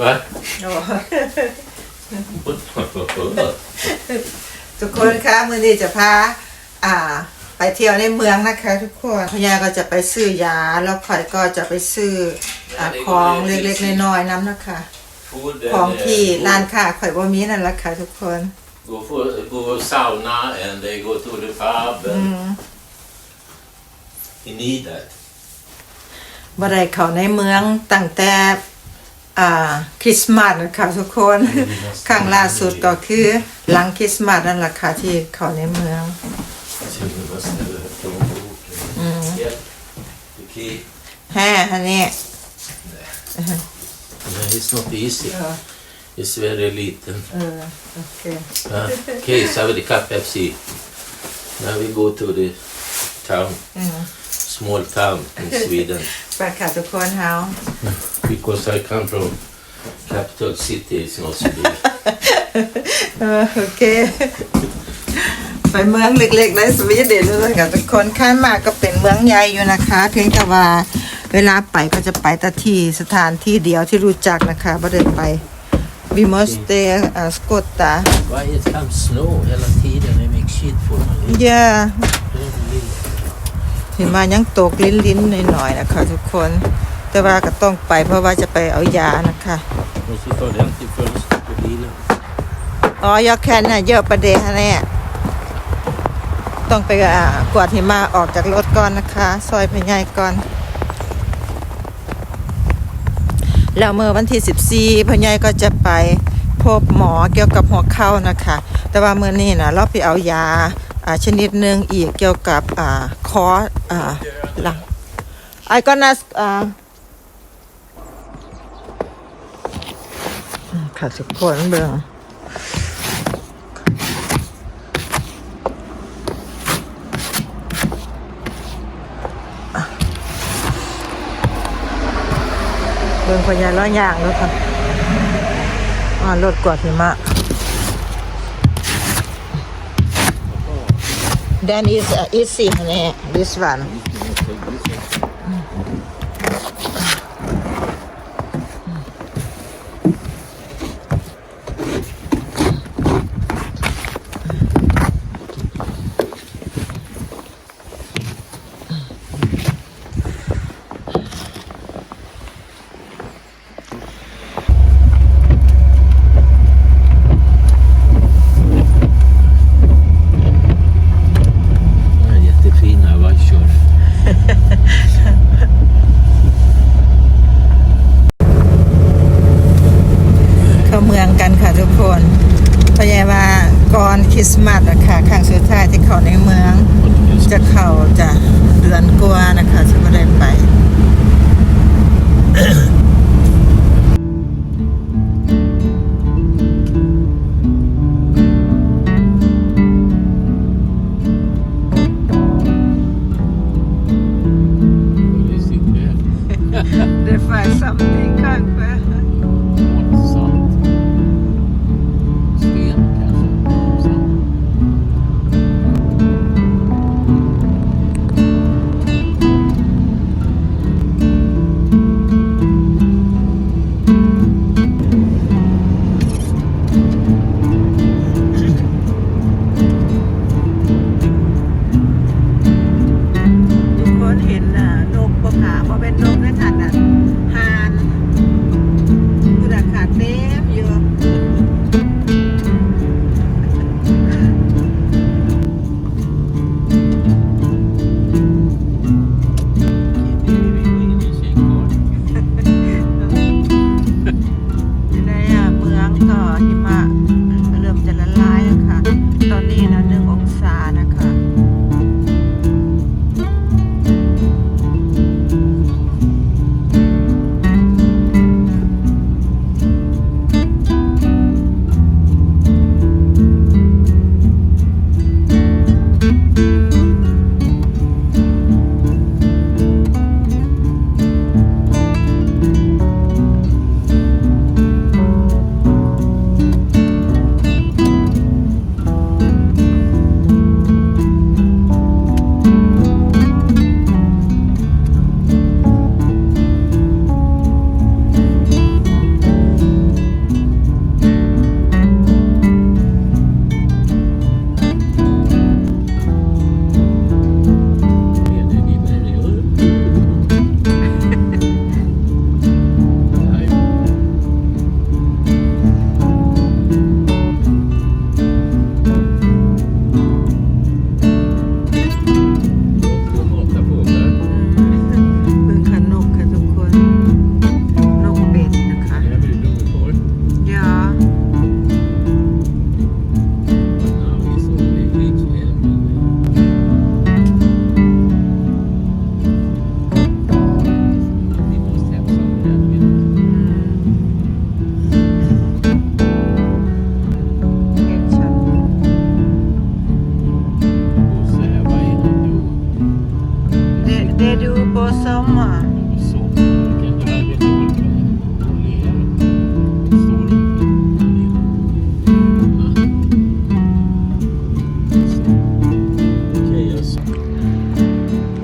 Va? โอ้ทุกคนคะมือนี้จะพาอ่า ไปเที่ยวในเมืองนะคะ ทุกคนพญาก็จะไปซื้อยาแล้วข่อยก็จะไปซื้ออ่าของเล็กๆน้อยๆน้ำนะคะ Food ของ and, ที่ uh, ร้านค้าข่อยบ่มีนั่นแหละค่ะทุกคน Go for go sauna and they go to the pub and you need that. บ่ได้เข้าในเมืองตั้งแต่ อ่าคริสต์มาสนะคะทุกคนครั้งล่าสุดก็คือหลังคริสต์มาสนั่นแหละค่ะที่เข้าในเมือง Så vi måste ställa upp plånboken. Ja. The key. แฮ่อันนี้ No, it's not easy. It's very little. เออโอเค Uh, okay, so the cup FC. Now we go to the town, อืม small town in Sweden. ไปค่ะทุกคนเฮา Because I come from capital city, it's not so big. เออโอเค ไปเมืองเล็กๆในสวีเดนด้วยกันทุกคนข้ามมาก็เป็นเมืองใหญ่อยู่นะคะ เพียงแต่ว่าเวลาไปก็จะไปแต่ที่สถานที่เดียวที่รู้จักนะคะไม่ได้ไปวิมสเตสกอตตา Why it comes snow hela tiden? Det make shit for me. เยอะ หิมะยังตกลิ้นๆหน่อยๆนะคะทุกคน แต่ว่าก็ต้องไปเพราะว่าจะไปเอายานะคะ Måste ta den till fönstret på bilen. อ๋อยาแคนน่ะเยอะประเดะแน่ต้องไปอ่ากวาดหิมะออกจากรถก่อนนะคะ ซอยพญายก่อน แล้วเมื่อวันที่ 14พญายก็จะไปพบหมอเกี่ยวกับหัวเข่านะคะ แต่ว่าเมื่อนี้นะเราไปเอายาอ่า ชนิดหนึ่งอีกเกี่ยวกับอ่าคออ่าหลังไอ้ก็นัสอ่าอืมค่ะทุกคนเบิ่งเบิ่งพญาล้อย่างแล้วค่ะอ่ารถกวาดหิมะ Then is uh, easy นี่ this one ริสต์มาสนะคะครั้งสุดท้ายที่เข้าในเมือง จะเข้าจะเดือนกว่านะคะที่ไม่ได้ไป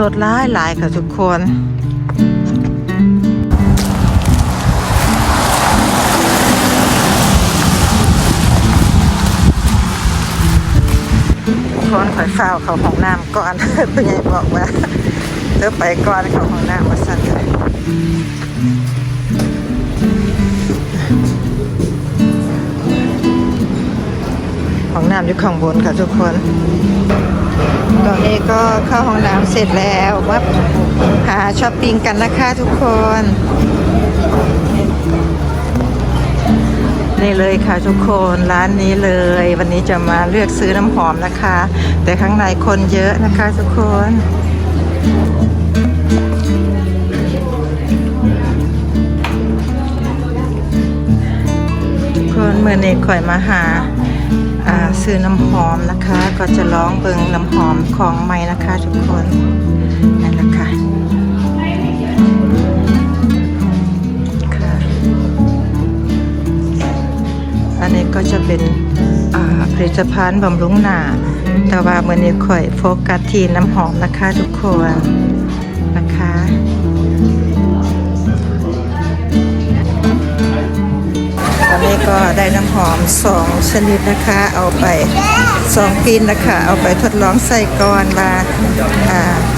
รถหลายหลายค่ะทุกคนคนข่อยเฝ้าเขาห้องน้ำก่อนเป็นไงบอกว่าเธอไปก่อนเขาห้องน้ำมาสั่นเลยห้องน้ำอยู่ข้างบนค่ะทุกคน นนี้ก็เข้าห้องน้ำเสร็จแล้วมาหาช้อปปิ้งกันนะคะทุกคน นี่เลยค่ะทุกคนร้านนี้เลย วันนี้จะมาเลือกซื้อน้ำหอมนะคะ แต่ข้างในคนเยอะนะคะทุกคนทุกคนเมื่อนี้ข่อยมาหา ซื้อน้ำหอมนะคะ ก็จะร้องเบิงน้ำหอมของใหม่นะคะทุกคนนั่นแหละค่ะค่ะอันนี้ก็จะเป็นผลิตภัณฑ์บำรุงหน้าแต่ว่าเมื่อนี้ข่อยโฟกัสที่น้ำหอมนะคะทุกคน นี้ก็ได้น้ำหอมสองชนิดนะคะ เอาไปสองกินนะคะ เอาไปทดลองใส่ก่อนว่า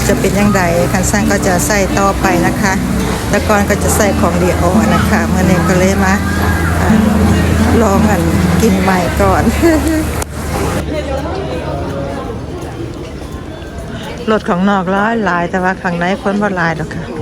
จะเป็นยังไงคันสร้างก็จะใส่ต่อไปนะคะแล้วก่อนก็จะใส่ของดีโอนะคะเมื่อนี้ก็เลยมาอลองอันกินใหม่ก่อนรถของนอกร้อยลายแต่ว่าข้างในคนบ่ลายดอกค่ะ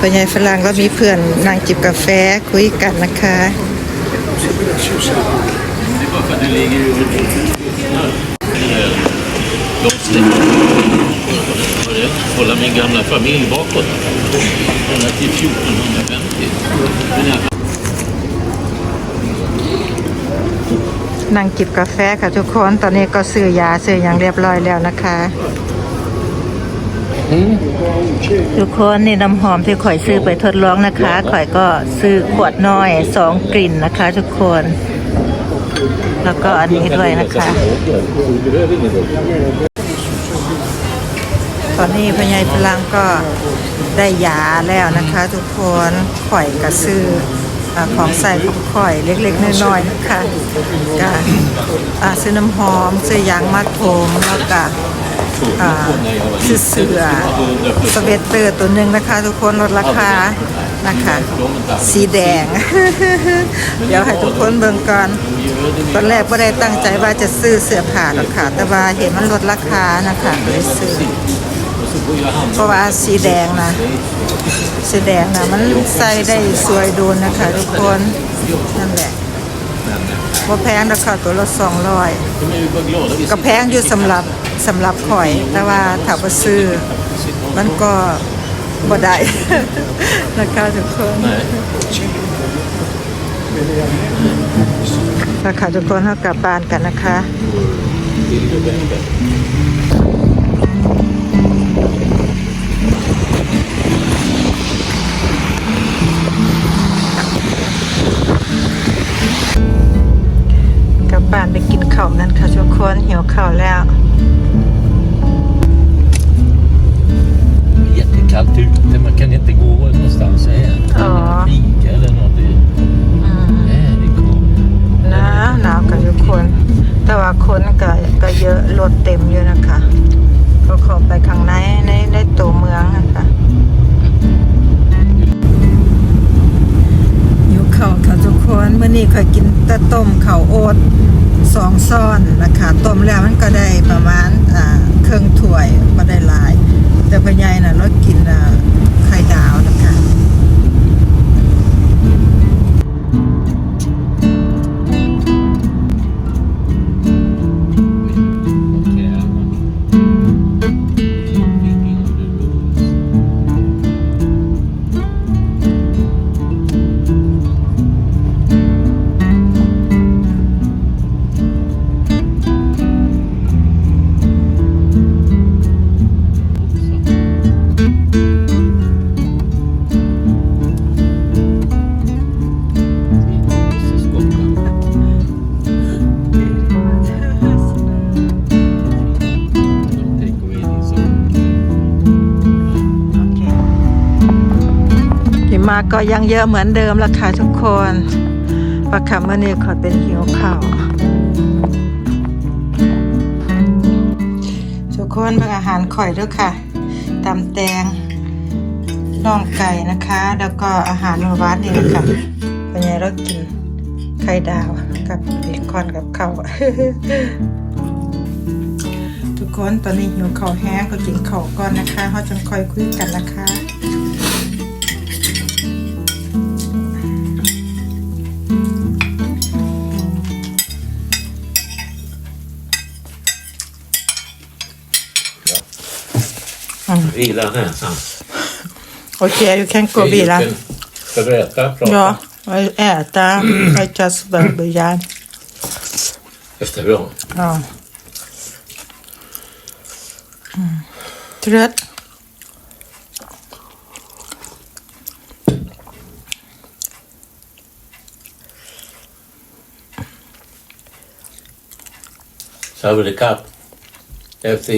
ปัญญาฝรั่งก็มีเพื่อนนั่งจิบกาแฟคุยกันนะคะ Det är bara för att du ligger ju lossning. Hålla min gamla familj bakåt. Ända till 1450. Men jag นั่งจิบกาแฟค่ะทุกคน ตอนนี้ก็ซื้อยาซื้ออย่างเรียบร้อยแล้วนะคะ ทุกคนนี่น้ำหอมที่ข่อยซื้อไปทดลองนะคะ ข่อยก็ซื้อขวดน้อยสองกลิ่นนะคะ ทุกคน แล้วก็อันนี้ด้วยนะคะตอนนี้พญายพลังก็ได้ยาแล้วนะคะ ทุกคนข่อยก็ซื้ออาของใส่ของข่อยเล็กๆน้อยๆนะคะก็อ่าซื้อน้ำหอมซื้อยางมัดผมแล้วก็ อ่าซื้อเสือสเวตเตอร์ตัวหนึ่งนะคะ ทุกคนลดราคานะคะ สีแดง เดี๋ยวให้ทุกคนเบิ่งก่อนตอนแรกไม่ได้ตั้งใจว่าจะซื้อเสื้อผ้าหรอกค่ะ แต่ว่าเห็นมันลดราคานะคะเลยซื้อเพราะว่าสีแดงนะสีแดงนะมันใส่ได้สวยดูนะคะ ทุกคนนั่นแหละว่าแพงนะคะตัวละสองร้อยก็แพงอยู่สำหรับ สำหรับข่อย แต่ว่าถ้าไปซื้อ มันก็บ่ได้ นะคะทุกคน Nej. ราคาทุกคนเรากลับบ้านกันนะคะ Till november. กลับบ้านไปกินข้าวนั้นค่ะทุกคนหิวข้าวแล้ว Jättekallt ute, man kan inte gå någonstans här. Ja. Fika eller något. Det อืม är det kommer. หนาวหนาวกันทุกคน แต่ว่าคนก็ก็เยอะรถเต็มอยู่นะคะ ก็เข้าไปข้างในในในตัวเมืองนะคะอยู่ข้าวค่ะทุกคนเมื่อนี้เคยกินแตะต้มข้าวโอ๊ตสองซ้อนนะคะ ต้มแล้วมันก็ได้ประมาณอ่าเครื่องถ้วยก็ได้หลาย แต่พญายน่ะเรากินอะ มาก็ยังเยอะเหมือนเดิมละค่ะทุกคนประคำเมื่อนี้ขอเป็นหิวข้าวทุกคนเบิ่งอาหารข่อยด้วยค่ะตำแตงน่องไก่นะคะ แล้วก็อาหารมื้อวานนี่นะคะเป็นไงเรากินไข่ดาวกับเบคอนกับข้าวทุกคนตอนนี้หิวข้าวแห้งก็กินข้าวก่อนนะคะเขาจะค่อยคุยกันนะคะ Vila näsan. Okej, du kan gå och vila. Du kan Berätta, prata. Ja, och äta. Jag just börjar. Efter Ja. Mm. Trött. Saudi Cup. FC.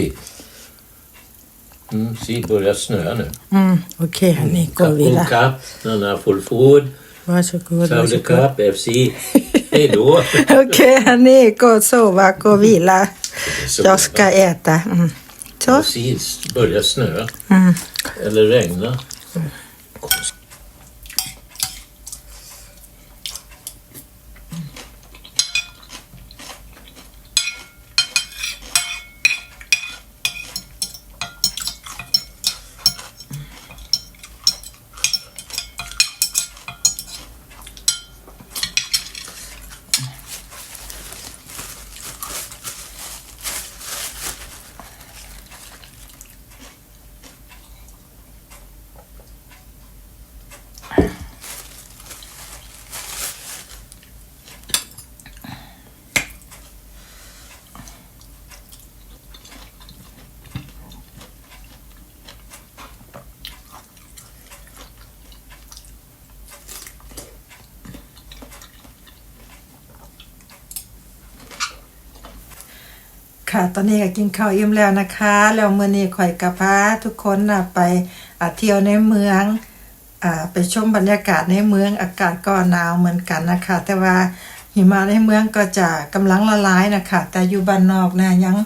Mm, se, börjar snöa nu. Mm, Okej, ni går och vila. Cup, Nanna full food. Varsågod, Saudi. Cup, FC. Hej då. Okej, hörni, gå och sova, gå och vila. Jag ska äta. Mm. Så. Precis, börjar snöa. Mm. Eller regna. ค่ะ ตอนนี้ก็กินข้าวอิ่มแล้วนะคะ แล้วเมื้อนี้ข่อยกับพาทุกคนน่ะไปเที่ยวในเมืองอไปชมบรรยากาศในเมืองอากาศก็หนาวเหมือนกันนะคะ แต่ว่าหิมะในเมืองก็จะกำลังละลายนะคะ แต่อยู่บ้านนอกนะยัง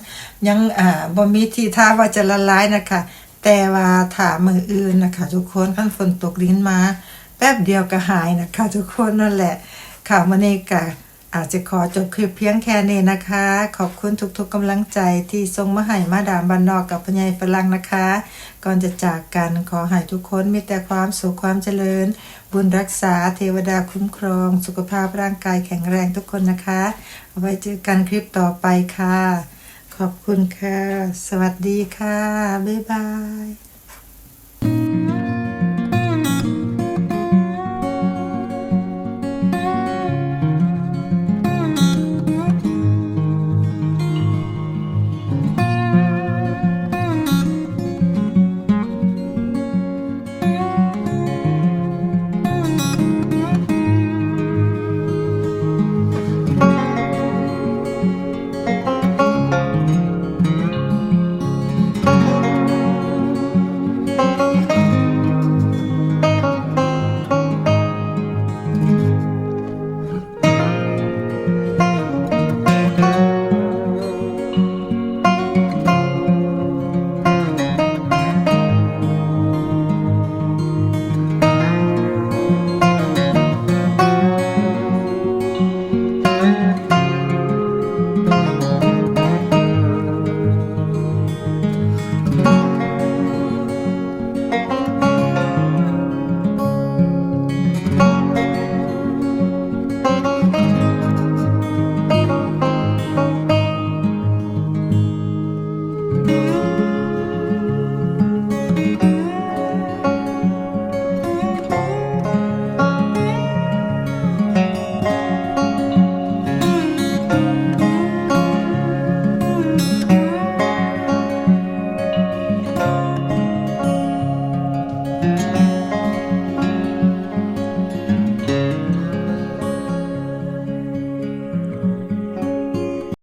ยังอ่าบ่มีทีท่าว่าจะละลายนะคะ แต่ว่าถามืออื่นนะคะ ทุกคนขั้นฝนตกลิ้นมา แป๊บเดียวก็หายนะคะ ทุกคนนั่นแหละค่ะมื้อนี้ก อาจจะขอจบคลิปเพียงแค่นี้นะคะ ขอบคุณทุกๆกำลังใจที่ส่งมาให้มาดามบ้านนอกกับพญายฝรั่งนะคะ ก่อนจะจากกันขอให้ทุกคนมีแต่ความสุขความเจริญ บุญรักษาเทวดาคุ้มครอง สุขภาพร่างกายแข็งแรงทุกคนนะคะเอาไว้เจอกันคลิปต่อไปค่ะ ขอบคุณค่ะ สวัสดีค่ะ บ๊ายบาย